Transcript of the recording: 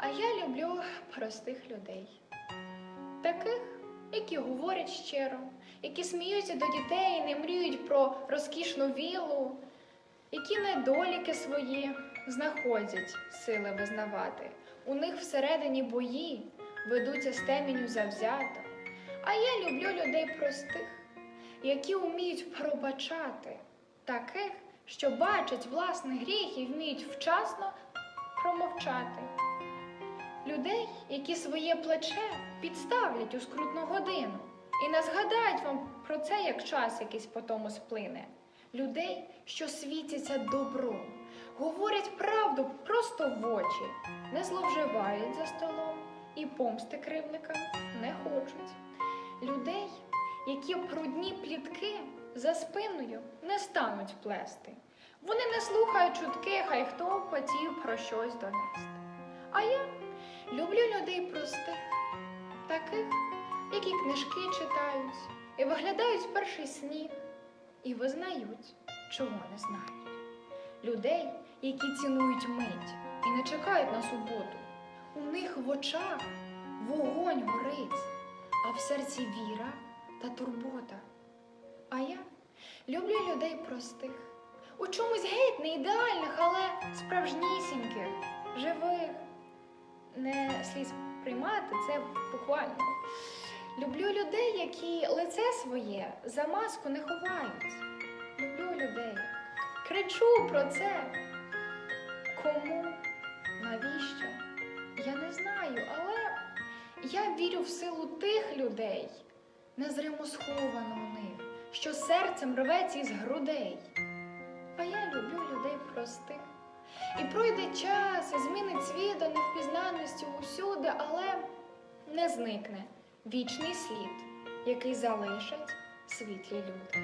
А я люблю простих людей. Таких, які говорять щиро, які сміються до дітей, не мріють про розкішну віллу, які недоліки свої знаходять сили визнавати. У них всередині бої ведуться з темінню завзято. А я люблю людей простих, які вміють пробачати, таких, що бачать власний гріх і вміють вчасно промовчати. Людей, які своє плече підставлять у скрутну годину і не згадають вам про це, як час якийсь по тому сплине. Людей, що світяться добром, говорять правду просто в очі, не зловживають за столом і помсти кривникам не хочуть. Людей, які прудні плітки за спиною не стануть плести. Вони не слухають чутки, хай хто хотів про щось донести. А я люблю людей простих, таких, які книжки читають і виглядають перший сніг, і визнають, чого не знають. Людей, які цінують мить і не чекають на суботу. У них в очах вогонь горить, а в серці віра та турбота. А я люблю людей простих, у чомусь геть не ідеальних, але справжнісіньких, живих. Не слід приймати це буквально. Люблю людей, які лице своє за маску не ховають. Люблю людей. Кричу про це. Кому? Навіщо? Я не знаю, але я вірю в силу тих людей, незримо сховано у них, що серцем рветься із грудей. А я люблю людей простих. І пройде час, і змінить світ до невпізнаності усюди, але не зникне вічний слід, який залишать світлі люди.